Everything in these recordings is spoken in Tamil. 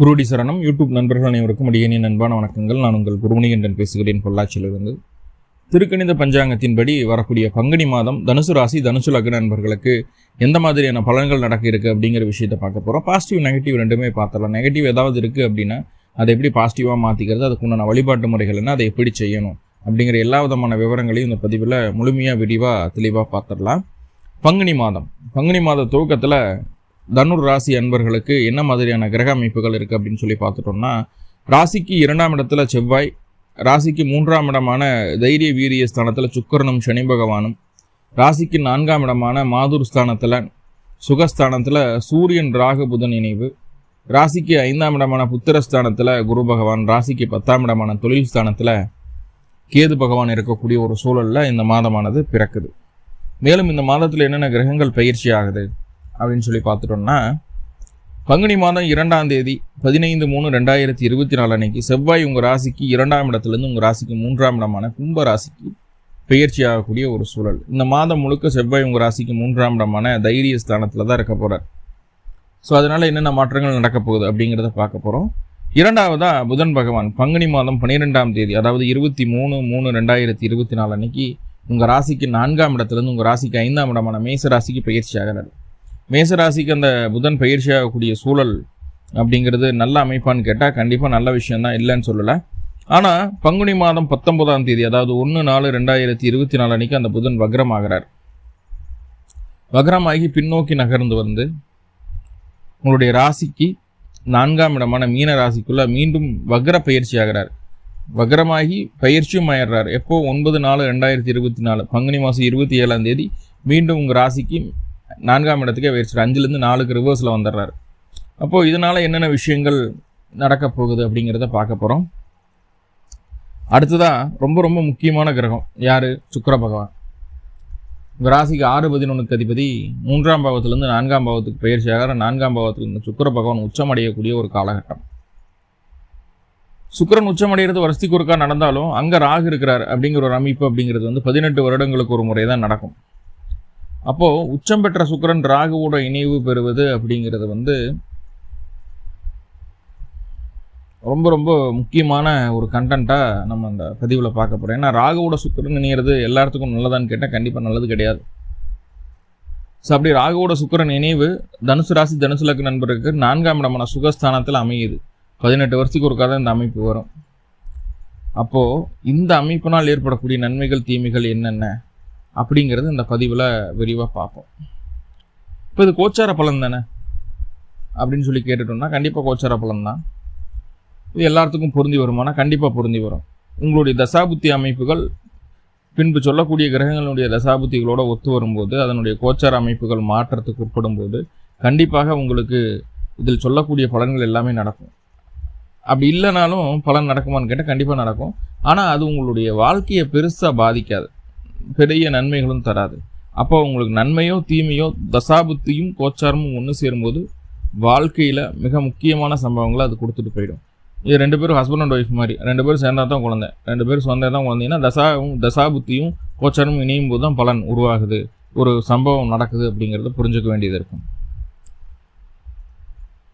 குருடி சரணம். யூடியூப் நண்பர்கள் அனைவருக்கும் அடியனின் அன்பான வணக்கங்கள். நான் உங்கள் குருமணிகண்டன் பேசுகிறேன் பொள்ளாச்சியிலிருந்து. திருக்கணித பஞ்சாங்கத்தின்படி வரக்கூடிய பங்குனி மாதம் தனுசு ராசி தனுசு லக்ன நண்பர்களுக்கு எந்த மாதிரியான பலன்கள் நடக்க இருக்கு அப்படிங்கிற விஷயத்தை பார்க்க போகிறோம் பாசிட்டிவ் நெகட்டிவ் ரெண்டுமே பார்த்துடலாம். நெகட்டிவ் ஏதாவது இருக்குது அப்படின்னா அதை எப்படி பாசிட்டிவாக மாற்றிக்கிறது அதுக்குண்டான வழிபாட்டு முறைகள் என்ன அதை எப்படி செய்யணும் அப்படிங்கிற எல்லா விதமான விவரங்களையும் இந்த பதிவில் முழுமையாக விரிவாக தெளிவாக பார்த்துடலாம். பங்குனி மாதம். பங்குனி மாத துவக்கத்தில் தனுர் ராசி அன்பர்களுக்கு என்ன மாதிரியான கிரக அமைப்புகள் இருக்குது அப்படின்னு சொல்லி பார்த்துட்டோம்னா ராசிக்கு இரண்டாம் இடத்துல செவ்வாய் ராசிக்கு மூன்றாம் இடமான தைரிய வீரிய ஸ்தானத்தில் சுக்கரனும் சனி பகவானும் ராசிக்கு நான்காம் இடமான மாதூர் ஸ்தானத்தில் சுகஸ்தானத்தில் சூரியன் ராகு புதன் இணைவு ராசிக்கு ஐந்தாம் இடமான புத்திரஸ்தானத்தில் குரு பகவான் ராசிக்கு பத்தாம் இடமான தொழில் ஸ்தானத்தில் கேது பகவான் இருக்கக்கூடிய ஒரு சூழலில் இந்த மாதமானது பிறக்குது. மேலும் இந்த மாதத்தில் என்னென்ன கிரகங்கள் பயிற்சி ஆகுது? அப்படின்னு சொல்லி பார்த்துட்டோம்னா பங்குனி மாதம் இரண்டாம் தேதி பதினைந்து மூணு ரெண்டாயிரத்தி இருபத்தி நாலு அன்னைக்கு செவ்வாய் உங்கள் ராசிக்கு இரண்டாம் இடத்துலேருந்து உங்கள் ராசிக்கு மூன்றாம் இடமான கும்ப ராசிக்கு பெயர்ச்சி ஆகக்கூடிய ஒரு சூழல். இந்த மாதம் முழுக்க செவ்வாய் உங்கள் ராசிக்கு மூன்றாம் இடமான தைரிய ஸ்தானத்தில் தான் இருக்க போகிறார் ஸோ அதனால் என்னென்ன மாற்றங்கள் நடக்க போகுது அப்படிங்கிறத பார்க்க போகிறோம் இரண்டாவதாக புதன் பகவான் பங்குனி மாதம் பன்னிரெண்டாம் தேதி அதாவது இருபத்தி மூணு மூணு ரெண்டாயிரத்தி இருபத்தி நாலு அன்னைக்கு உங்கள் ராசிக்கு நான்காம் இடத்துலேருந்து உங்கள் ராசிக்கு ஐந்தாம் இடமான மேச ராசிக்கு பயிற்சி ஆகிறார். மேசராசிக்கு அந்த புதன் பயிற்சியாகக்கூடிய சூழல் அப்படிங்கிறது நல்ல அமைப்பான்னு கேட்டால் கண்டிப்பாக நல்ல விஷயந்தான் இல்லைன்னு சொல்லலை. ஆனால் பங்குனி மாதம் பத்தொன்பதாம் தேதி அதாவது ஒன்று நாலு ரெண்டாயிரத்தி இருபத்தி நாலு அன்னைக்கு அந்த புதன் வக்ரமாகிறார். வக்ரமாகி பின்னோக்கி நகர்ந்து வந்து உங்களுடைய ராசிக்கு நான்காம் இடமான மீன ராசிக்குள்ள மீண்டும் வக்ர பயிற்சி ஆகிறார். வக்ரமாகி பயிற்சியும் ஆயிடுறார். எப்போ? ஒன்பது நாலு ரெண்டாயிரத்தி இருபத்தி நாலு பங்குனி மாதம் இருபத்தி ஏழாம் தேதி மீண்டும் உங்கள் ராசிக்கு நான்காம் இடத்துக்கே போயிடுச்சு அஞ்சுலேருந்து நாலுக்கு ரிவர்ஸில் வந்துடுறாரு. அப்போது இதனால் என்னென்ன விஷயங்கள் நடக்க போகுது அப்படிங்கிறத பார்க்க போகிறோம் அடுத்ததாக ரொம்ப ரொம்ப முக்கியமான கிரகம். யார்? சுக்கர பகவான். ராசிக்கு ஆறு பதினொன்றுக்கு அதிபதி மூன்றாம் பாவத்திலேருந்து நான்காம் பாவத்துக்கு பயிற்சியாக நான்காம் பாவத்தில் சுக்கர பகவான் உச்சமடையக்கூடிய ஒரு காலகட்டம். சுக்கரன் உச்சமடைகிறது வருஷத்துக்கு ஒருக்கா நடந்தாலும் அங்கே ராகு இருக்கிறார் அப்படிங்கிற ஒரு அமைப்பு அப்படிங்கிறது வந்து பதினெட்டு வருடங்களுக்கு ஒரு முறை தான் நடக்கும். அப்போது உச்சம் பெற்ற சுக்கரன் ராகுவோட இணைவு பெறுவது அப்படிங்கிறது வந்து ரொம்ப ரொம்ப முக்கியமான ஒரு கண்டென்ட்டாக நம்ம அந்த பதிவில் பார்க்க போகிறோம் ஏன்னா ராகுவோட சுக்கரன் இணையிறது எல்லாத்துக்கும் நல்லதான்னு கேட்டால் கண்டிப்பாக நல்லது கிடையாது. ஸோ அப்படி ராகுவோட சுக்கரன் இணைவு தனுசு ராசி தனுசு லக்கு நண்பருக்கு நான்காம் இடமான சுகஸ்தானத்தில் அமையுது. பதினெட்டு வருஷத்துக்கு ஒரு கதை இந்த அமைப்பு வரும். அப்போது இந்த அமைப்பினால் ஏற்படக்கூடிய நன்மைகள் தீமைகள் என்னென்ன? அப்படிங்கிறது இந்த பதிவில் விரிவாக பார்ப்போம். இப்போ இது கோச்சார பலன் தானே? அப்படின்னு சொல்லி கேட்டுட்டோம்னா கண்டிப்பாக கோச்சார பலன் தான். இது எல்லாத்துக்கும் பொருந்தி வருமானா கண்டிப்பாக பொருந்தி வரும். உங்களுடைய தசாபுத்தி அமைப்புகள் பின்பு சொல்லக்கூடிய கிரகங்களுடைய தசாபுத்திகளோட ஒத்து வரும்போது அதனுடைய கோச்சார அமைப்புகள் மாற்றத்துக்கு உட்படும் போது கண்டிப்பாக உங்களுக்கு இதில் சொல்லக்கூடிய பலன்கள் எல்லாமே நடக்கும். அப்படி இல்லைனாலும் பலன் நடக்குமான்னு கேட்டால் கண்டிப்பாக நடக்கும். ஆனால் அது உங்களுடைய வாழ்க்கையை பெருசாக பாதிக்காது. பெரிய நன்மைகளும் தராது. அப்போ உங்களுக்கு நன்மையோ தீமையோ தசாபுத்தியும் கோச்சாரமும் ஒன்று சேரும்போது வாழ்க்கையில் மிக முக்கியமான சம்பவங்களை அது கொடுத்துட்டு போயிடும். இது ரெண்டு பேரும் ஹஸ்பண்ட் அண்ட் ஒய்ஃப் மாதிரி. ரெண்டு பேரும் சேர்ந்தா தான் குழந்தை. ரெண்டு பேரும் சொந்த தான் குழந்தைங்கன்னா தசாவும் தசாபுத்தியும் கோச்சாரமும் இணையும் போது தான் பலன் உருவாகுது. ஒரு சம்பவம் நடக்குது அப்படிங்கிறத புரிஞ்சுக்க வேண்டியது இருக்கும்.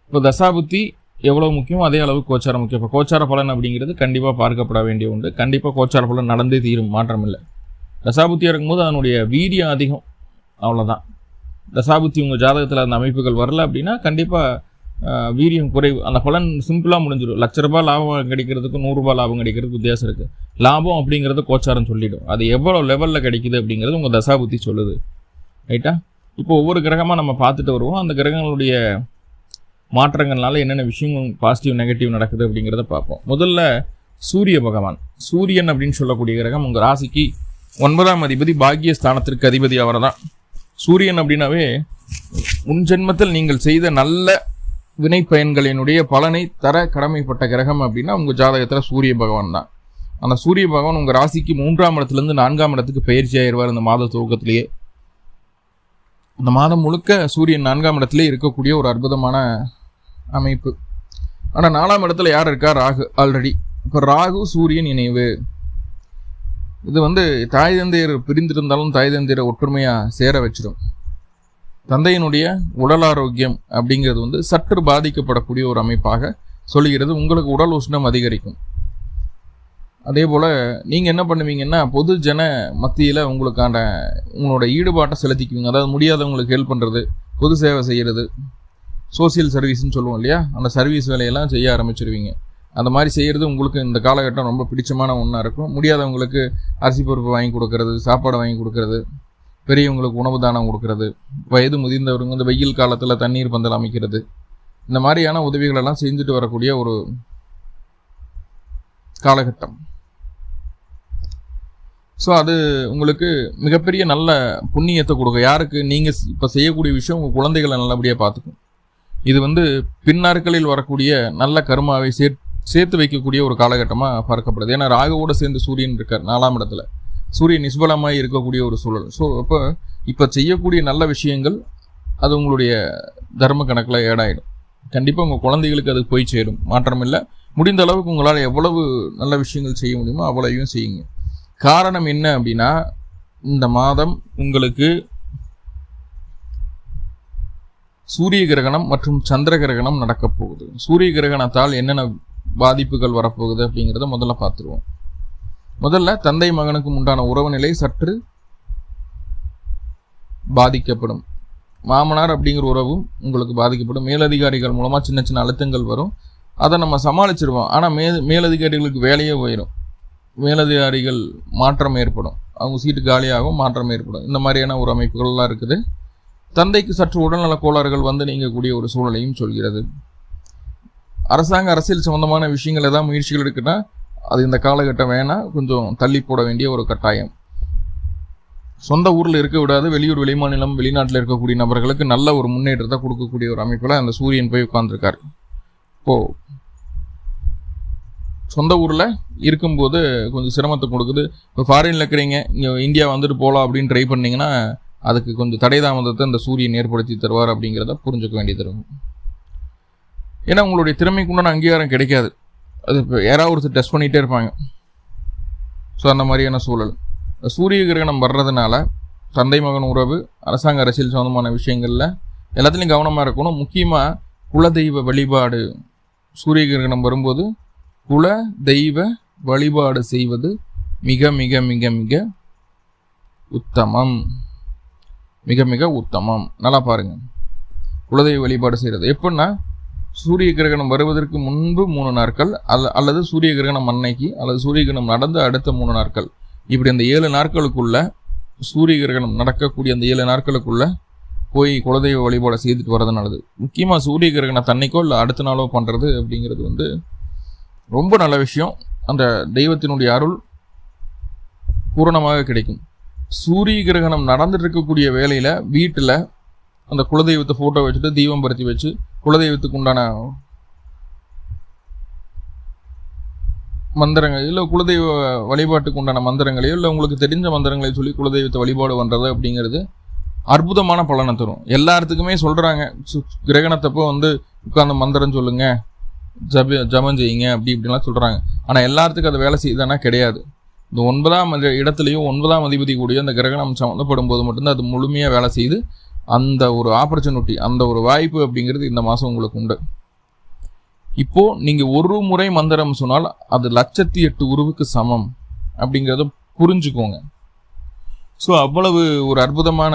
இப்போ தசாபுத்தி எவ்வளோ முக்கியம் அதே அளவு கோச்சாரம் முக்கியம். இப்போ கோச்சார பலன் அப்படிங்கிறது கண்டிப்பாக பார்க்கப்பட வேண்டிய உண்டு கண்டிப்பாக கோச்சார பலன் நடந்தே தீரும். மாற்றம் இல்லை தசாபுத்தியாக இருக்கும்போது அதனுடைய வீரியம் அதிகம். அவ்வளோதான் தசாபுத்தி உங்கள் ஜாதகத்தில் அந்த அமைப்புகள் வரல அப்படின்னா கண்டிப்பாக வீரியம் குறைவு. அந்த பலன் சிம்பிளாக முடிஞ்சிடும். லட்ச ரூபாய் லாபம் கிடைக்கிறதுக்கும் நூறுரூபா லாபம் கிடைக்கிறதுக்கு வித்தியாசம் இருக்குது லாபம் அப்படிங்கிறது கோச்சாரம் சொல்லிவிடும் அது எவ்வளோ லெவலில் கிடைக்குது அப்படிங்கிறது உங்கள் தசாபுத்தி சொல்லுது. ரைட்டா இப்போ ஒவ்வொரு கிரகமாக நம்ம பார்த்துட்டு வருவோம். அந்த கிரகங்களுடைய மாற்றங்கள்னால என்னென்ன விஷயங்கள் பாசிட்டிவ் நெகட்டிவ் நடக்குது அப்படிங்கிறத பார்ப்போம். முதல்ல சூரிய பகவான். சூரியன் அப்படின்னு சொல்லக்கூடிய கிரகம் உங்கள் ராசிக்கு ஒன்பதாம் அதிபதி பாக்கிய ஸ்தானத்திற்கு அதிபதி அவர் தான் சூரியன் அப்படின்னாவே முன் ஜென்மத்தில் நீங்கள் செய்த நல்ல வினை பயன்களினுடைய பலனை தர கடமைப்பட்ட கிரகம் அப்படின்னா உங்கள் ஜாதகத்தில் சூரிய பகவான் தான். அந்த சூரிய பகவான் உங்கள் ராசிக்கு மூன்றாம் இடத்துலேருந்து நான்காம் இடத்துக்கு பயிற்சி ஆயிடுவார் இந்த மாத துவக்கத்திலேயே. இந்த மாதம் முழுக்க சூரியன் நான்காம் இடத்திலே இருக்கக்கூடிய ஒரு அற்புதமான அமைப்பு. ஆனால் நாலாம் இடத்துல யார் இருக்கா? ராகு. ஆல்ரெடி இப்போ ராகு சூரியன் இணைவு. இது வந்து தாய் தந்தையர் பிரிந்திருந்தாலும் தாய் தந்தையரை ஒற்றுமையாக சேர வச்சிடும் தந்தையினுடைய உடல் ஆரோக்கியம் அப்படிங்கிறது வந்து சற்று பாதிக்கப்படக்கூடிய ஒரு அமைப்பாக சொல்லுகிறது. உங்களுக்கு உடல் உஷ்ணம் அதிகரிக்கும். அதே போல் நீங்கள் என்ன பண்ணுவீங்கன்னா பொது ஜன மத்தியில் உங்களுக்கான உங்களோட ஈடுபாட்டை செலுத்திக்குவீங்க. அதாவது முடியாதவங்களுக்கு ஹெல்ப் பண்ணுறது பொது சேவை செய்கிறது சோசியல் சர்வீஸ்ன்னு சொல்லுவோம் இல்லையா? அந்த சர்வீஸ் வேலையெல்லாம் செய்ய ஆரம்பிச்சிருவீங்க. அந்த மாதிரி செய்கிறது உங்களுக்கு இந்த காலகட்டம் ரொம்ப பிடிச்சமான ஒன்றா இருக்கும். முடியாதவங்களுக்கு அரிசி பருப்பு வாங்கி கொடுக்கறது சாப்பாடு வாங்கி கொடுக்கறது பெரியவங்களுக்கு உணவு தானம் கொடுக்கறது வயது முதிர்ந்தவருங்க இந்த வெயில் காலத்தில் தண்ணீர் பந்தல் அமைக்கிறது இந்த மாதிரியான உதவிகளெல்லாம் செஞ்சுட்டு வரக்கூடிய ஒரு காலகட்டம். ஸோ அது உங்களுக்கு மிகப்பெரிய நல்ல புண்ணியத்தை கொடுக்கும். யாருக்கு நீங்கள் இப்போ செய்யக்கூடிய விஷயம் உங்கள் குழந்தைகளை நல்லபடியாக பார்த்துக்கும். இது வந்து பின்னாட்களில் வரக்கூடிய நல்ல கருமாவை சேர்த்து சேர்த்து வைக்கக்கூடிய ஒரு காலகட்டமாக பார்க்கப்படுது. ஏன்னா ராகுவோட சேர்ந்து சூரியன் இருக்கார் நாலாம் இடத்துல. சூரியன் நிஷ்பலமாக இருக்கக்கூடிய ஒரு சூழல். ஸோ அப்போ இப்போ செய்யக்கூடிய நல்ல விஷயங்கள் அது உங்களுடைய தர்ம கணக்கில் ஏடாயிடும். கண்டிப்பாக உங்கள் குழந்தைகளுக்கு அது போய் சேரும். மாற்றம் இல்லை முடிந்த அளவுக்கு உங்களால் எவ்வளவு நல்ல விஷயங்கள் செய்ய முடியுமோ அவ்வளவையும் செய்யுங்க. காரணம் என்ன அப்படின்னா இந்த மாதம் உங்களுக்கு சூரிய கிரகணம் மற்றும் சந்திர கிரகணம் நடக்கப் போகுது. சூரிய கிரகணத்தால் என்னென்ன பாதிப்புகள் வரப்போகுது அப்படிங்கிறத முதல்ல பார்த்துருவோம். முதல்ல தந்தை மகனுக்கும் உண்டான உறவு நிலை சற்று பாதிக்கப்படும். மாமனார் அப்படிங்கிற உறவும் உங்களுக்கு பாதிக்கப்படும். மேலதிகாரிகள் மூலமாக சின்ன சின்ன அழுத்தங்கள் வரும். அதை நம்ம சமாளிச்சிருவோம். ஆனால் மே மேலதிகாரிகளுக்கு வேலையே போயிடும் மேலதிகாரிகள் மாற்றம் ஏற்படும். அவங்க சீட்டு காலியாகவும் மாற்றம் ஏற்படும். இந்த மாதிரியான ஒரு அமைப்புகள்லாம் இருக்குது. தந்தைக்கு சற்று உடல்நல கோளாறுகள் வந்து நீங்கக்கூடிய ஒரு சூழலையும் சொல்கிறது. அரசாங்க அரசியல் சம்பந்தமான விஷயங்கள் ஏதாவது முயற்சிகள் இருக்குன்னா அது இந்த காலகட்டம் வேணால் கொஞ்சம் தள்ளி போட வேண்டிய ஒரு கட்டாயம். சொந்த ஊரில் இருக்க விடாது வெளியூர் வெளிமாநிலம் வெளிநாட்டில் இருக்கக்கூடிய நபர்களுக்கு நல்ல ஒரு முன்னேற்றத்தை கொடுக்கக்கூடிய ஒரு அமைப்பில் அந்த சூரியன் போய் உட்காந்துருக்காரு இப்போ சொந்த ஊரில் இருக்கும்போது கொஞ்சம் சிரமத்தை கொடுக்குது. இப்போ ஃபாரினில் இருக்கிறீங்க இங்கே இந்தியா வந்துட்டு போகலாம் அப்படின்னு ட்ரை பண்ணிங்கன்னா அதுக்கு கொஞ்சம் தடை தாமதத்தை இந்த சூரியன் ஏற்படுத்தி தருவார் அப்படிங்கிறத புரிஞ்சுக்க வேண்டியது இருக்கும். ஏன்னா உங்களுடைய திறமைக்குண்டான அங்கீகாரம் கிடைக்காது. அது இப்போ யாராவது ஒருத்தர் டெஸ்ட் பண்ணிகிட்டே இருப்பாங்க. ஸோ அந்த மாதிரியான சூழல். சூரிய கிரகணம் வர்றதுனால தந்தை மகன் உறவு அரசாங்க அரசியல் சம்மந்தமான விஷயங்களில் எல்லாத்துலேயும் கவனமாக இருக்கணும். முக்கியமாக குலதெய்வ வழிபாடு. சூரிய கிரகணம் வரும்போது குல தெய்வ வழிபாடு செய்வது மிக மிக மிக மிக உத்தமம். மிக மிக உத்தமம். நல்லா பாருங்கள் குலதெய்வ வழிபாடு செய்கிறது எப்படின்னா சூரிய கிரகணம் வருவதற்கு முன்பு மூணு நாட்கள் அல்ல அல்லது சூரிய கிரகணம் அன்னைக்கு அல்லது சூரிய கிரகணம் நடந்த அடுத்த மூணு நாட்கள். இப்படி அந்த ஏழு நாட்களுக்குள்ள சூரிய கிரகணம் நடக்கக்கூடிய அந்த ஏழு நாட்களுக்குள்ள போய் குலதெய்வ வழிபாடு செய்துட்டு வரது நல்லது. முக்கியமாக சூரிய கிரகணம் தன்னைக்கோ இல்லை அடுத்த நாளோ பண்ணுறது அப்படிங்கிறது வந்து ரொம்ப நல்ல விஷயம். அந்த தெய்வத்தினுடைய அருள் பூரணமாக கிடைக்கும். சூரிய கிரகணம் நடந்துட்டு இருக்கக்கூடிய வேலையில் வீட்டில் அந்த குலதெய்வத்தை ஃபோட்டோ வச்சுட்டு தீபம் பருத்தி வச்சு குலதெய்வத்துக்கு உண்டான மந்திரங்கள் இல்லை குலதெய்வ வழிபாட்டுக்கு உண்டான மந்திரங்களையோ இல்லை உங்களுக்கு தெரிஞ்ச மந்திரங்களை சொல்லி குலதெய்வத்தை வழிபாடு பண்ணுறது அப்படிங்கிறது அற்புதமான பலனை தரும். எல்லாத்துக்குமே சொல்கிறாங்க கிரகணத்தப்போ வந்து உட்காந்து மந்திரம் சொல்லுங்கள் ஜப ஜபம் செய்யுங்க அப்படி இப்படிலாம் சொல்கிறாங்க ஆனால் எல்லாத்துக்கும் அது வேலை செய்யுதானா கிடையாது. இந்த ஒன்பதாம் இடத்துலையும் ஒன்பதாம் அதிபதி கூடிய அந்த கிரகணம் சம்மந்தப்படும் போது மட்டும்தான் அது முழுமையாக வேலை செய்து அந்த ஒரு ஆப்பர்ச்சுனிட்டி அந்த ஒரு வாய்ப்பு அப்படிங்கிறது இந்த மாதம் உங்களுக்கு உண்டு. இப்போது நீங்கள் ஒரு முறை மந்திரம் சொன்னால் அது லட்சத்தி எட்டு உருவுக்கு சமம் அப்படிங்கிறத புரிஞ்சுக்கோங்க. ஸோ அவ்வளவு ஒரு அற்புதமான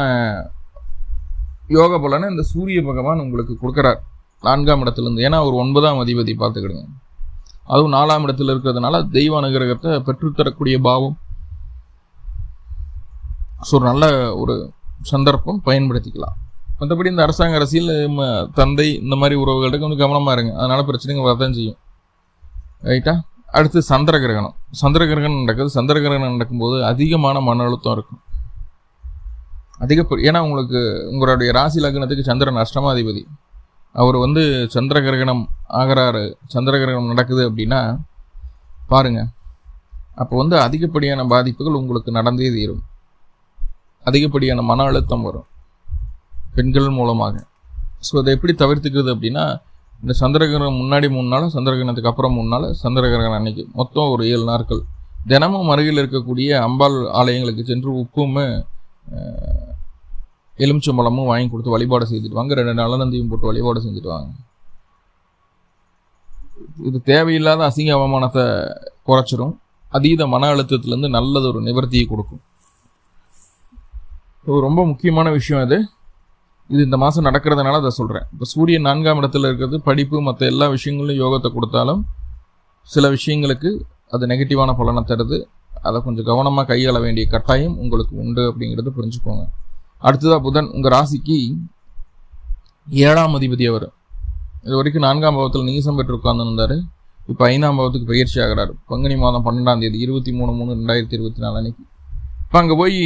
யோக பலனை இந்த சூரிய பகவான் உங்களுக்கு கொடுக்குறார். நான்காம் இடத்துலேருந்து ஏன்னா ஒரு ஒன்பதாம் அதிபதி பார்த்துக்கிடுங்க. அதுவும் நாலாம் இடத்துல இருக்கிறதுனால தெய்வ அனுகிரகத்தை பெற்றுத்தரக்கூடிய பாவம். ஸோ நல்ல ஒரு சந்தர்ப்பம் பயன்படுத்திக்கலாம். மற்றபடி இந்த அரசாங்க அரசியல் தந்தை இந்த மாதிரி உறவுகள்கிட்ட கொஞ்சம் கவனமாக இருங்க. அதனால் பிரச்சனைகள் வரதான் செய்யும். ரைட்டா அடுத்து சந்திர கிரகணம். சந்திர கிரகணம் நடக்குது. சந்திர கிரகணம் நடக்கும்போது அதிகமான மன அழுத்தம் இருக்கும். அதிக ஏன்னா உங்களுக்கு உங்களுடைய ராசி லக்னத்துக்கு சந்திரன் அஷ்டமாதிபதி. அவர் வந்து சந்திர கிரகணம் ஆகிறாரு. சந்திர கிரகணம் நடக்குது அப்படின்னா பாருங்கள் அப்போ வந்து அதிகப்படியான பாதிப்புகள் உங்களுக்கு நடந்தே தீரும். அதிகப்படியான மன அழுத்தம் வரும். பெண்கள் மூலமாக. ஸோ அதை எப்படி தவிர்த்துக்கிறது அப்படின்னா இந்த சந்திரகிரகணம் முன்னாடி மூணு நாள் சந்திரகிரகணத்துக்கு அப்புறம் மூணு நாள் சந்திரகிரகணம் அன்னைக்கு. மொத்தம் ஒரு ஏழு நாட்கள். தினமும் அருகில் இருக்கக்கூடிய அம்பாள் ஆலயங்களுக்கு சென்று உப்பும் எலுமிச்சம்பழமும் வாங்கி கொடுத்து வழிபாடு செய்துட்டு வாங்க. ரெண்டு நலநந்தியும் போட்டு வழிபாடு செஞ்சுட்டு வாங்க. இது தேவையில்லாத அசிங்க அவமானத்தை குறைச்சிரும். அதீத மன அழுத்தத்திலேருந்து நல்லது ஒரு நிவர்த்தியை கொடுக்கும். ஸோ ரொம்ப முக்கியமான விஷயம் இது இது இந்த மாதம் நடக்கிறதுனால அதை சொல்கிறேன் இப்போ சூரியன் நான்காம் இடத்துல இருக்கிறது படிப்பு மற்ற எல்லா விஷயங்களும் யோகத்தை கொடுத்தாலும் சில விஷயங்களுக்கு அது நெகட்டிவான பலனை தருது. அதை கொஞ்சம் கவனமாக கையாள வேண்டிய கட்டாயம் உங்களுக்கு உண்டு அப்படிங்கிறது புரிஞ்சுக்கோங்க. அடுத்ததாக புதன் உங்கள் ராசிக்கு ஏழாம் அதிபதி அவர். இது வரைக்கும் நான்காம் பாவத்தில் நீசம் பெற்று உட்கார்ந்துருந்தார் இப்போ ஐந்தாம் பாவத்துக்கு பயிற்சி ஆகிறார். பங்குனி மாதம் பன்னெண்டாம் தேதி இருபத்தி மூணு மூணு ரெண்டாயிரத்தி இருபத்தி நாலு அன்னைக்கு. இப்போ அங்கே போய்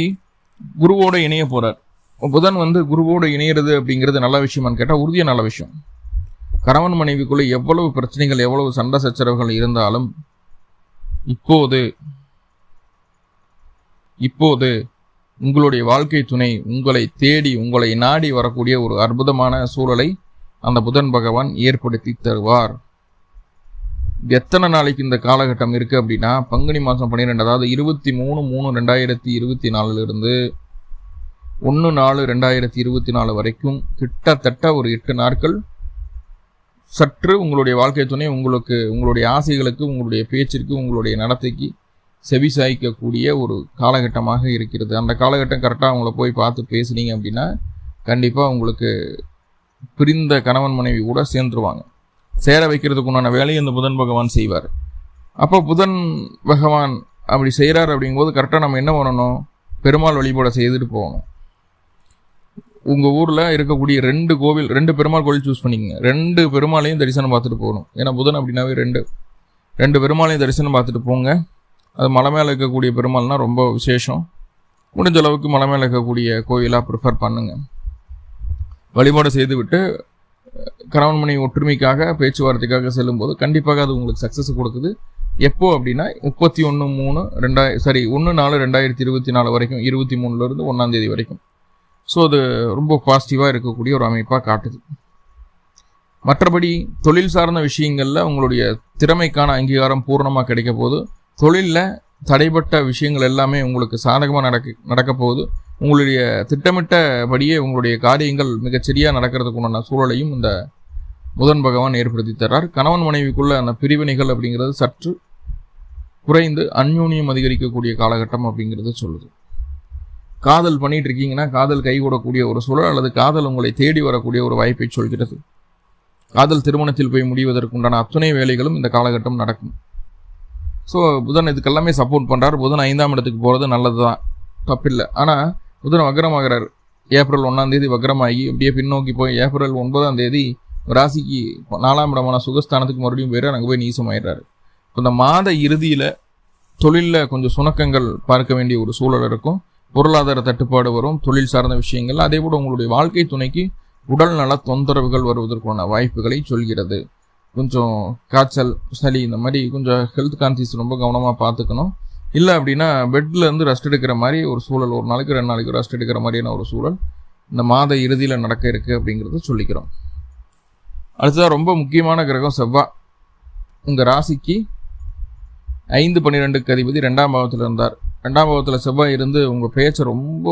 குருவோடு இணைய போகிறார் புதன் வந்து குருவோடு இணையிறது அப்படிங்கிறது நல்ல விஷயமான்னு கேட்டால் உறுதியாக நல்ல விஷயம். கணவன் மனைவிக்குள்ளே எவ்வளவு பிரச்சனைகள் எவ்வளவு சண்டை சச்சரவுகள் இருந்தாலும் இப்போது இப்போது உங்களுடைய வாழ்க்கை துணை உங்களை தேடி உங்களை நாடி வரக்கூடிய ஒரு அற்புதமான சூழலை அந்த புதன் பகவான் ஏற்படுத்தி தருவார். எத்தனை நாளைக்கு இந்த காலகட்டம் இருக்குது அப்படின்னா பங்குனி மாதம் பன்னிரெண்டு அதாவது இருபத்தி மூணு மூணு ரெண்டாயிரத்தி இருபத்தி நாலுலேருந்து ஒன்று நாலு ரெண்டாயிரத்தி இருபத்தி நாலு வரைக்கும் கிட்டத்தட்ட ஒரு எட்டு நாட்கள். சற்று உங்களுடைய வாழ்க்கை துணை உங்களுக்கு உங்களுடைய ஆசைகளுக்கு உங்களுடைய பேச்சிற்கு உங்களுடைய நடத்தைக்கு செவி சாய்க்கக்கூடிய ஒரு காலகட்டமாக இருக்கிறது. அந்த காலகட்டம் கரெக்டாக அவங்கள போய் பார்த்து பேசுனீங்க அப்படின்னா கண்டிப்பாக உங்களுக்கு பிரிந்த கணவன் மனைவி கூட சேர்ந்துருவாங்க. சேர வைக்கிறதுக்கு உண்டான வேலையை இந்த புதன் பகவான் செய்வார். அப்போ புதன் பகவான் அப்படி செய்கிறார் அப்படிங்கும்போது கரெக்டாக நம்ம என்ன பண்ணணும்? பெருமாள் வழிபாடை செய்துட்டு போகணும். உங்கள் ஊரில் இருக்கக்கூடிய ரெண்டு கோவில் ரெண்டு பெருமாள் கோவில் சூஸ் பண்ணிக்கங்க. ரெண்டு பெருமாளையும் தரிசனம் பார்த்துட்டு போகணும். ஏன்னா புதன் அப்படின்னாவே ரெண்டு. ரெண்டு பெருமாளையும் தரிசனம் பார்த்துட்டு போங்க. அது மலை மேலே இருக்கக்கூடிய பெருமாள்னால் ரொம்ப விசேஷம். முடிஞ்ச அளவுக்கு மலை மேலே இருக்கக்கூடிய கோயிலாக ப்ரிஃபர் பண்ணுங்கள் வழிபாடு செய்துவிட்டு கணவன் ஒற்றுமைக்காக பேச்சுவார்த்தைக்காக செல்லும்போது கண்டிப்பாக அது உங்களுக்கு சக்ஸஸ் கொடுக்குது. எப்போ அப்படின்னா முப்பத்தி ஒன்று மூணு ரெண்டாயிர சாரி ஒன்று நாலு ரெண்டாயிரத்தி இருபத்தி நாலு வரைக்கும் இருபத்தி மூணுலேருந்து ஒன்றாந்தேதி வரைக்கும். ஸோ அது ரொம்ப பாசிட்டிவாக இருக்கக்கூடிய ஒரு அமைப்பாக காட்டுது. மற்றபடி தொழில் சார்ந்த விஷயங்களில் உங்களுடைய திறமைக்கான அங்கீகாரம் பூர்ணமாக கிடைக்க போது தொழிலில் தடைப்பட்ட விஷயங்கள் எல்லாமே உங்களுக்கு சாதகமாக நடக்க நடக்க போகுது. உங்களுடைய திட்டமிட்டபடியே உங்களுடைய காரியங்கள் மிகச்சரியாக நடக்கிறதுக்குண்டான சூழலையும் இந்த முதன் பகவான் ஏற்படுத்தி தர்றார். கணவன் மனைவிக்குள்ள அந்த பிரிவினைகள் அப்படிங்கிறது சற்று குறைந்து அந்யூன்யம் அதிகரிக்கக்கூடிய காலகட்டம் அப்படிங்கிறது சொல்லுது. காதல் பண்ணிட்டு இருக்கீங்கன்னா காதல் கைகூடக்கூடிய ஒரு சூழல் அல்லது காதல் உங்களை தேடி வரக்கூடிய ஒரு வாய்ப்பை சொல்கிறது. காதல் திருமணத்தில் போய் முடிவதற்குண்டான அத்துணை வேலைகளும் இந்த காலகட்டம் நடக்கும். ஸோ புதன் இதுக்கெல்லாமே சப்போர்ட் பண்ணுறார் புதன் ஐந்தாம் இடத்துக்கு போகிறது நல்லது தான் தப்பில்லை. ஆனால் புதன் வக்ரமாகிறார். ஏப்ரல் ஒன்றாம் தேதி வக்ரமாகி அப்படியே பின்னோக்கி போய் ஏப்ரல் ஒன்பதாம் தேதி ராசிக்கு நாலாம் இடமான சுகஸ்தானத்துக்கு மறுபடியும் போயிடுறார் அங்கே போய் நீசமாயிடுறாரு. இப்போ இந்த மாத இறுதியில் தொழிலில் கொஞ்சம் சுணக்கங்கள் பார்க்க வேண்டிய ஒரு சூழல் இருக்கும். பொருளாதார தட்டுப்பாடு வரும் தொழில் சார்ந்த விஷயங்கள் அதே போல் உங்களுடைய வாழ்க்கை துணைக்கு உடல் நல தொந்தரவுகள் வருவதற்கான வாய்ப்புகளை சொல்கிறது. கொஞ்சம் காய்ச்சல் சளி இந்த மாதிரி கொஞ்சம் ஹெல்த் கான்சியஸ் ரொம்ப கவனமாக பார்த்துக்கணும். இல்லை அப்படின்னா பெட்டில் இருந்து ரெஸ்ட் எடுக்கிற மாதிரி ஒரு சூழல் ஒரு நாளைக்கு ரெண்டு நாளைக்கு ரெஸ்ட் எடுக்கிற மாதிரியான ஒரு சூழல் இந்த மாத இறுதியில் நடக்க இருக்குது அப்படிங்கிறத சொல்லிக்கிறோம். அடுத்ததாக ரொம்ப முக்கியமான கிரகம் செவ்வாய் உங்கள் ராசிக்கு ஐந்து பன்னிரெண்டுக்கு அதிபதி ரெண்டாம் பாவத்தில் இருந்தார். ரெண்டாம் பாவத்தில் செவ்வாய் இருந்து உங்கள் பேச்சை ரொம்ப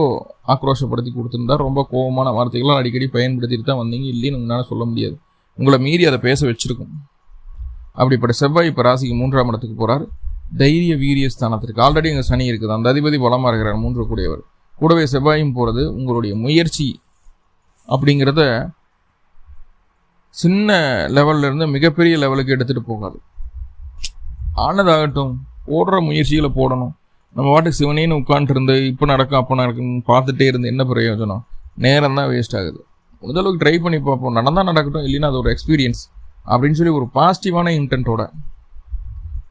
ஆக்ரோஷப்படுத்தி கொடுத்துருந்தார். ரொம்ப கோபமான வார்த்தைகள்லாம் அடிக்கடி பயன்படுத்திட்டு தான் வந்தீங்க. இல்லைன்னு உங்களால் சொல்ல முடியாது. உங்களை மீறி அதை பேச வச்சிருக்கும். அப்படிப்பட்ட செவ்வாய் இப்போ ராசிக்கு மூன்றாம் இடத்துக்கு போகிறார் தைரிய வீரிய ஸ்தானத்திற்கு. ஆல்ரெடி எங்கள் சனி இருக்குது அந்த அதிபதி பலமாக இருக்கிறார். மூன்று கூடியவர். கூடவே செவ்வாயும் போகிறது உங்களுடைய முயற்சி அப்படிங்கிறத சின்ன லெவல்லேருந்து மிகப்பெரிய லெவலுக்கு எடுத்துகிட்டு போகாது. ஆனதாகட்டும் போடுற முயற்சிகளை போடணும். நம்ம பாட்டுக்கு சிவனேன்னு உட்காந்துருந்து இப்போ நடக்கும் அப்போ நடக்கும்னு பார்த்துட்டே இருந்து என்ன பிரயோஜனம்? நேரம் தான் வேஸ்ட் ஆகுது. முடிஞ்சளவுக்கு ட்ரை பண்ணி பார்ப்போம். நடந்தால் நடக்கட்டும் இல்லைன்னா அது ஒரு எக்ஸ்பீரியன்ஸ் அப்படின்னு சொல்லி ஒரு பாசிட்டிவான இன்டென்ட்டோட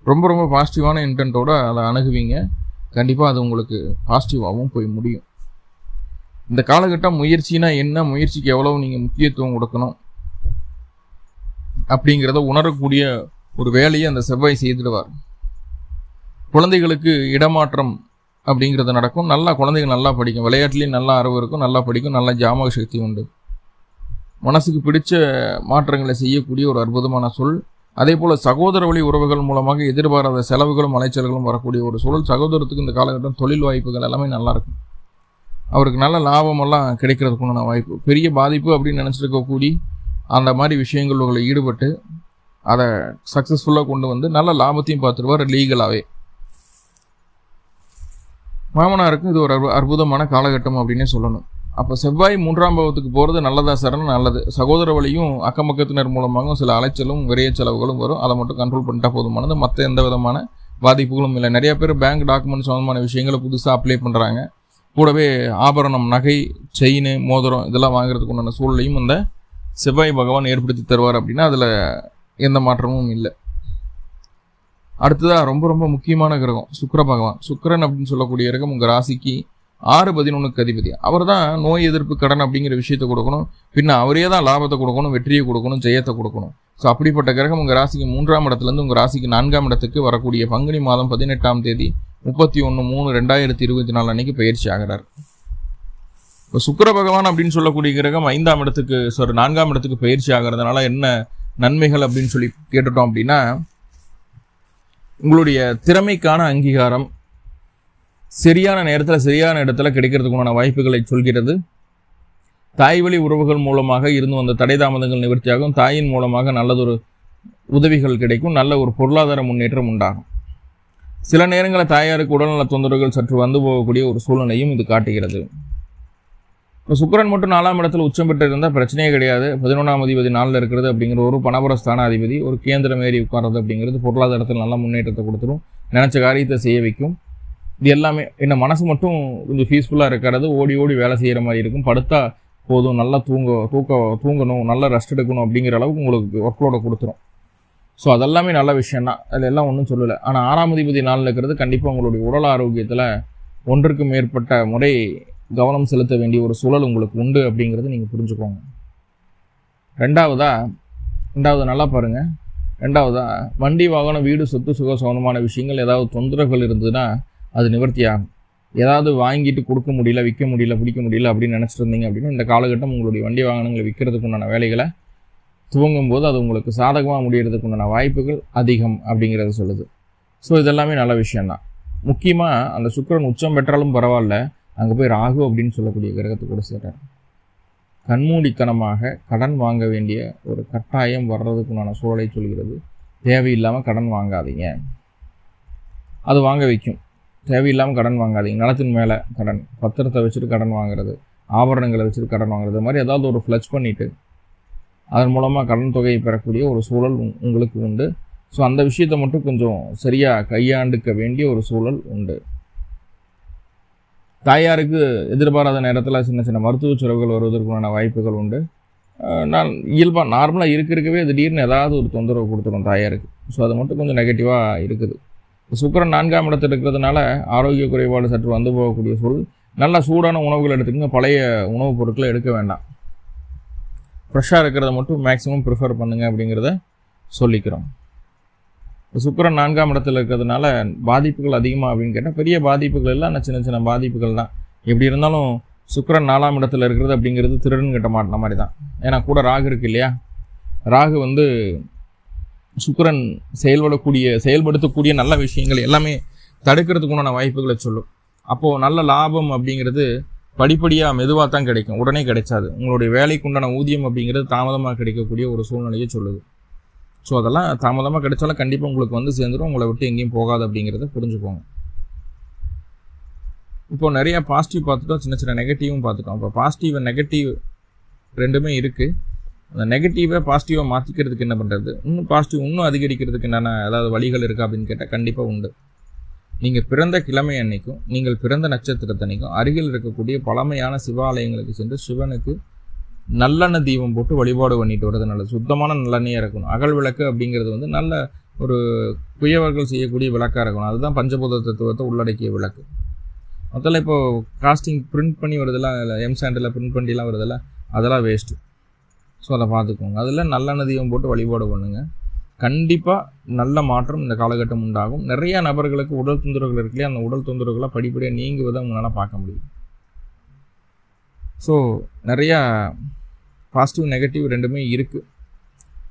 ரொம்ப ரொம்ப பாசிட்டிவான இன்டென்ட்டோடு அதை அணுகுவீங்க. கண்டிப்பாக அது உங்களுக்கு பாசிட்டிவாகவும் போய் முடியும். இந்த காலகட்டம் முயற்சினா என்ன? முயற்சிக்கு எவ்வளவு நீங்கள் முக்கியத்துவம் கொடுக்கணும்? அப்படிங்கிறத உணரக்கூடிய ஒரு வேலையை அந்த செவ்வாய் செய்திடுவார். குழந்தைகளுக்கு இடமாற்றம் அப்படிங்கிறது நடக்கும். நல்லா குழந்தைகள் நல்லா படிக்கும். விளையாட்டுலேயும் நல்லா அறிவு இருக்கும். நல்லா படிக்கும். நல்லா ஜாமக சக்தி உண்டு. மனசுக்கு பிடிச்ச மாற்றங்களை செய்யக்கூடிய ஒரு அற்புதமான சொல். அதே போல் சகோதர வழி உறவுகள் மூலமாக எதிர்பாராத செலவுகளும் அலைச்சல்களும் வரக்கூடிய ஒரு சூழல் சகோதரத்துக்கு இந்த காலகட்டம் தொழில் வாய்ப்புகள் எல்லாமே நல்லாயிருக்கும் அவருக்கு நல்ல லாபமெல்லாம் கிடைக்கிறதுக்குண்டான வாய்ப்பு. பெரிய பாதிப்பு அப்படின்னு நினச்சிருக்கக்கூடி அந்த மாதிரி விஷயங்கள் உங்களை ஈடுபட்டு அதை சக்ஸஸ்ஃபுல்லாக கொண்டு வந்து நல்ல லாபத்தையும் பார்த்துருவார் லீகலாகவே மாமனாருக்கு இது ஒரு அற்புதமான காலகட்டம் அப்படின்னே சொல்லணும். அப்போ செவ்வாய் மூன்றாம் பாவத்துக்கு போகிறது நல்லதா சரணம் நல்லது. சகோதர வழியும் அக்கம் பக்கத்தினர் மூலமாகவும் சில அலைச்சலும் விரைய செலவுகளும் வரும். அதை மட்டும் கண்ட்ரோல் பண்ணிட்டா போதுமானது. மற்ற எந்த விதமான பாதிப்புகளும் இல்லை. நிறைய பேர் பேங்க் டாக்குமெண்ட் சம்மந்தமான விஷயங்களை புதுசாக அப்ளை பண்ணுறாங்க கூடவே ஆபரணம் நகை செயின் மோதிரம் இதெல்லாம் வாங்குறதுக்கு உண்டான சூழலையும் அந்த செவ்வாய் பகவான் ஏற்படுத்தி தருவார் அப்படின்னா அதில் எந்த மாற்றமும் இல்லை. அடுத்ததாக ரொம்ப ரொம்ப முக்கியமான கிரகம் சுக்கர பகவான். சுக்கிரன் அப்படின்னு சொல்லக்கூடிய கிரகம் உங்கள் ராசிக்கு ஆறு பதினொன்றுக்கு அதிபதி. அவர் தான் நோய் எதிர்ப்பு கடன் அப்படிங்கிற விஷயத்தை கொடுக்கணும். பின்ன அவரே தான் லாபத்தை கொடுக்கணும் வெற்றியை கொடுக்கணும் ஜெயத்தை கொடுக்கணும். ஸோ அப்படிப்பட்ட கிரகம் உங்கள் ராசிக்கு மூன்றாம் இடத்துலேருந்து உங்கள் ராசிக்கு நான்காம் இடத்துக்கு வரக்கூடிய பங்குனி மாதம் பதினெட்டாம் தேதி முப்பத்தி ஒன்று மூணு ரெண்டாயிரத்தி இருபத்தி நாலு அன்னைக்கு பயிற்சி ஆகிறார். இப்போ சுக்கர பகவான் அப்படின்னு சொல்லக்கூடிய கிரகம் ஐந்தாம் இடத்துக்கு சாரி நான்காம் இடத்துக்கு பயிற்சி ஆகிறதுனால என்ன நன்மைகள் அப்படின்னு சொல்லி கேட்டுட்டோம் அப்படின்னா உங்களுடைய திறமைக்கான அங்கீகாரம் சரியான நேரத்தில் சரியான இடத்துல கிடைக்கிறதுக்குண்டான வாய்ப்புகளை சொல்கிறது. தாய்வழி உறவுகள் மூலமாக இருந்து வந்த தடை தாமதங்கள் நிவர்த்தியாகும். தாயின் மூலமாக நல்லதொரு உதவிகள் கிடைக்கும். நல்ல ஒரு பொருளாதார முன்னேற்றம் உண்டாகும். சில நேரங்களில் தாயாருக்கு உடல்நல தொந்தரவுகள் சற்று வந்து போகக்கூடிய ஒரு சூழ்நிலையும் இது காட்டுகிறது. இப்போ சுக்கிரன் மட்டும் நாலாம் இடத்துல உச்சம் பெற்று இருந்தால் பிரச்சனையே கிடையாது. பதினொன்றாம் அதிபதி நாளில் இருக்கிறது அப்படிங்கிற ஒரு பணபுர ஸ்தானாதிபதி ஒரு கேந்திரம் ஏறி உட்கார்றது அப்படிங்கிறது பொருளாதாரத்தில் நல்ல முன்னேற்றத்தை கொடுத்துரும். நினச்ச காரியத்தை செய்ய வைக்கும். இது எல்லாமே என்ன மனசு மட்டும் கொஞ்சம் பீஸ்ஃபுல்லாக இருக்கிறது ஓடி ஓடி வேலை செய்கிற மாதிரி இருக்கும். படுத்தா போதும் நல்லா தூங்க தூக்க தூங்கணும் நல்லா ரெஸ்ட் எடுக்கணும் அப்படிங்கிற அளவுக்கு உங்களுக்கு ஒர்க்லோட கொடுத்துரும். ஸோ அதெல்லாமே நல்ல விஷயம் தான் அதில் எல்லாம் ஒன்றும் சொல்லலை. ஆனால் ஆறாம் அதிபதி நாளில் இருக்கிறது கண்டிப்பாக உங்களுடைய உடல் ஆரோக்கியத்தில் ஒன்றுக்கு மேற்பட்ட முறை கவனம் செலுத்த வேண்டிய ஒரு சூழல் உங்களுக்கு உண்டு அப்படிங்கிறது நீங்கள் புரிஞ்சுக்கோங்க. ரெண்டாவதா ரெண்டாவது நல்லா பாருங்க. ரெண்டாவதா வண்டி வாகனம் வீடு சொத்து சுக சோகமான விஷயங்கள் ஏதாவது தொந்தரவுகள் இருந்ததுன்னா அது நிவர்த்தி ஆகும் ஏதாவது வாங்கிட்டு கொடுக்க முடியல விற்க முடியல பிடிக்க முடியல அப்படின்னு நினச்சிட்டு இருந்தீங்க அப்படின்னா இந்த காலகட்டம் உங்களுடைய வண்டி வாகனங்களை விற்கிறதுக்கு உண்டான வேலைகளை துவங்கும் போது அது உங்களுக்கு சாதகமாக முடியறதுக்கு உண்டான வாய்ப்புகள் அதிகம் அப்படிங்கிறத சொல்லுது. ஸோ இதெல்லாமே நல்ல விஷயந்தான் முக்கியமாக அந்த சுக்கிரன் உச்சம் பெற்றாலும் பரவாயில்ல அங்கே போய் ராகு அப்படின்னு சொல்லக்கூடிய கிரகத்தை கூட சேர்றார். கண்மூடித்தனமாக கடன் வாங்க வேண்டிய ஒரு கட்டாயம் வர்றதுக்குண்டான சூழலை சொல்கிறது. தேவையில்லாமல் கடன் வாங்காதீங்க. அது வாங்க வைக்கும். தேவையில்லாமல் கடன் வாங்காதீங்க. நிலத்தின் மேலே கடன் பத்திரத்தை வச்சுட்டு கடன் வாங்குறது ஆபரணங்களை வச்சுட்டு கடன் வாங்குறது மாதிரி ஏதாவது ஒரு ஃப்ளச் பண்ணிவிட்டு அதன் மூலமாக கடன் தொகையை பெறக்கூடிய ஒரு சூழல் உங்- உங்களுக்கு உண்டு. ஸோ அந்த விஷயத்தை மட்டும் கொஞ்சம் சரியாக கையாண்டுக்க வேண்டிய ஒரு சூழல் உண்டு. தாயாருக்கு எதிர்பாராத நேரத்தில் சின்ன சின்ன மருத்துவ செலவுகள் வருவதற்கான வாய்ப்புகள் உண்டு. நான் இயல்பாக நார்மலாக இருக்க இருக்கவே திடீர்னு ஏதாவது ஒரு தொந்தரவு கொடுத்துரும் தாயாருக்கு. ஸோ அது மட்டும் கொஞ்சம் நெகட்டிவாக இருக்குது. சுக்கிரன் நான்காம் இடத்தில் இருக்கிறதுனால ஆரோக்கிய குறைபாடு சற்று வந்து போகக்கூடிய சூழல். நல்ல சூடான உணவுகள் எடுத்துக்கங்க. பழைய உணவுப் பொருட்களை எடுக்க வேண்டாம். ஃப்ரெஷ்ஷாக இருக்கிறத மட்டும் மேக்ஸிமம் ப்ரிஃபர் பண்ணுங்க அப்படிங்கிறத சொல்லிக்கிறோம். சுக்கரன் சுக்கிரன் நான்காம் இடத்துல இருக்கிறதுனால பாதிப்புகள் அதிகமாக அப்படின்னு கேட்டால் பெரிய பாதிப்புகள் இல்லை. ஆனால் சின்ன சின்ன பாதிப்புகள் தான். எப்படி இருந்தாலும் சுக்கரன் நாலாம் இடத்துல இருக்கிறது அப்படிங்கிறது திருடன் கிட்ட மாட்டின மாதிரி தான். ஏன்னா கூட ராகு இருக்கு இல்லையா? ராகு வந்து சுக்கிரன் செயல்படக்கூடிய செயல்படுத்தக்கூடிய நல்ல விஷயங்கள் எல்லாமே தடுக்கிறதுக்கு உண்டான வாய்ப்புகளை சொல்லும். அப்போது நல்ல லாபம் அப்படிங்கிறது படிப்படியாக மெதுவாக தான் கிடைக்கும். உடனே கிடைச்சாது. உங்களுடைய வேலைக்கு உண்டான ஊதியம் அப்படிங்கிறது தாமதமாக கிடைக்கக்கூடிய ஒரு சூழ்நிலையை சொல்லுது. ஸோ அதெல்லாம் தாமதமாக கிடைச்சாலும் கண்டிப்பாக உங்களுக்கு வந்து சேர்ந்துடும் உங்களை விட்டு எங்கேயும் போகாது அப்படிங்கிறத புரிஞ்சுக்கோங்க. இப்போ நிறையா பாசிட்டிவ் பார்த்துட்டோம். சின்ன சின்ன நெகட்டிவும் பார்த்துட்டோம். இப்போ பாசிட்டிவ் நெகட்டிவ் ரெண்டுமே இருக்குது அந்த நெகட்டிவை பாசிட்டிவாக மாற்றிக்கிறதுக்கு என்ன பண்ணுறது இன்னும் பாசிட்டிவ் இன்னும் அதிகரிக்கிறதுக்கு என்னென்ன ஏதாவது வழிகள் இருக்கா அப்படின்னு கேட்டால் கண்டிப்பாக உண்டு. நீங்கள் பிறந்த கிழமை அன்னைக்கும் நீங்கள் பிறந்த நட்சத்திரத்தன்னைக்கும் அருகில் இருக்கக்கூடிய பழமையான சிவாலயங்களுக்கு சென்று சிவனுக்கு நல்லெண்ணெய் தீபம் போட்டு வழிபாடு பண்ணிட்டு வர்றது நல்லது. சுத்தமான நல்லெண்ணையாக இருக்கணும். அகல் விளக்கு அப்படிங்கிறது வந்து நல்ல ஒரு குயவர்கள் செய்யக்கூடிய விளக்காக இருக்கணும். அதுதான் பஞ்சபூத தத்துவத்தை உள்ளடக்கிய விளக்கு. முதல்ல இப்போது காஸ்டிங் பிரிண்ட் பண்ணி வருதெல்லாம் எம் சாண்டில் பிரிண்ட் பண்ணிலாம் வருதெல்லாம் அதெல்லாம் வேஸ்ட்டு ஸோ அதை பார்த்துக்கோங்க. அதில் நல்ல தீபம் போட்டு வழிபாடு பண்ணுங்கள் கண்டிப்பாக நல்ல மாற்றம் இந்த காலகட்டம் உண்டாகும். நிறைய நபர்களுக்கு உடல் தொந்தரவுகள் இருக்கு அந்த உடல் தொந்தரவுகளை படிப்படியாக நீங்குவதை உங்களால் பார்க்க முடியும். ஸோ நிறையா பாசிட்டிவ் நெகட்டிவ் ரெண்டுமே இருக்குது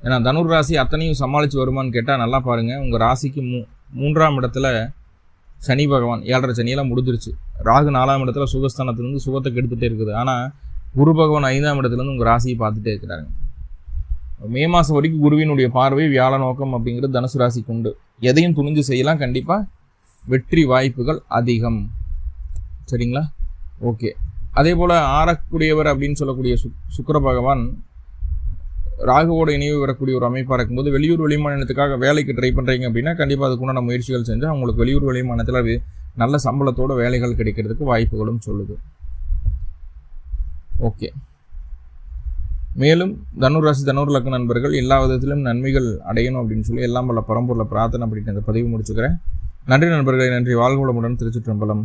ஏன்னா தனுர் ராசி அத்தனையும் சமாளித்து வருமான்னு கேட்டால் நல்லா பாருங்கள் உங்கள் ராசிக்கு மூ மூன்றாம் இடத்துல சனி பகவான் ஏழரை சனியெல்லாம் முடிஞ்சிருச்சு. ராகு நாலாம் இடத்துல சுகஸ்தானத்துலேருந்து சுகத்தை கெடுத்துகிட்டே இருக்குது. ஆனால் குரு பகவான் ஐந்தாம் இடத்துலேருந்து உங்கள் ராசியை பார்த்துட்டே இருக்கிறாங்க. மே மாதம் வரைக்கும் குருவினுடைய பார்வை வியாழ நோக்கம் அப்படிங்கிறது தனுசு ராசிக்கு உண்டு. எதையும் துணிஞ்சு செய்யலாம். கண்டிப்பாக வெற்றி வாய்ப்புகள் அதிகம். சரிங்களா? ஓகே. அதே போல் ஆறக்கூடியவர் அப்படின்னு சொல்லக்கூடிய சு சுக்கர பகவான் ராகுவோட இணைவு வரக்கூடிய ஒரு அமைப்பாக இருக்கும்போது வெளியூர் வெளிமாநிலத்துக்காக வேலைக்கு ட்ரை பண்ணுறீங்க அப்படின்னா கண்டிப்பாக அதுக்குண்டான முயற்சிகள் செஞ்சு அவங்களுக்கு வெளியூர் வெளிமாநிலத்தில் நல்ல சம்பளத்தோட வேலைகள் கிடைக்கிறதுக்கு வாய்ப்புகளும் சொல்லுது. ஓகே. மேலும் தனுர் ராசி தனுர் லக்ன நண்பர்கள் எல்லா விதத்திலும் நன்மைகள் அடையணும் அப்படின்னு சொல்லி எல்லாம் பல பரம்பூரில் பிரார்த்தனை அப்படின்னு அந்த பதிவு முடிச்சுக்கிறேன். நன்றி நண்பர்களை நன்றி. வாழ்வளமுடன் திருச்சிற்றம்பலம்.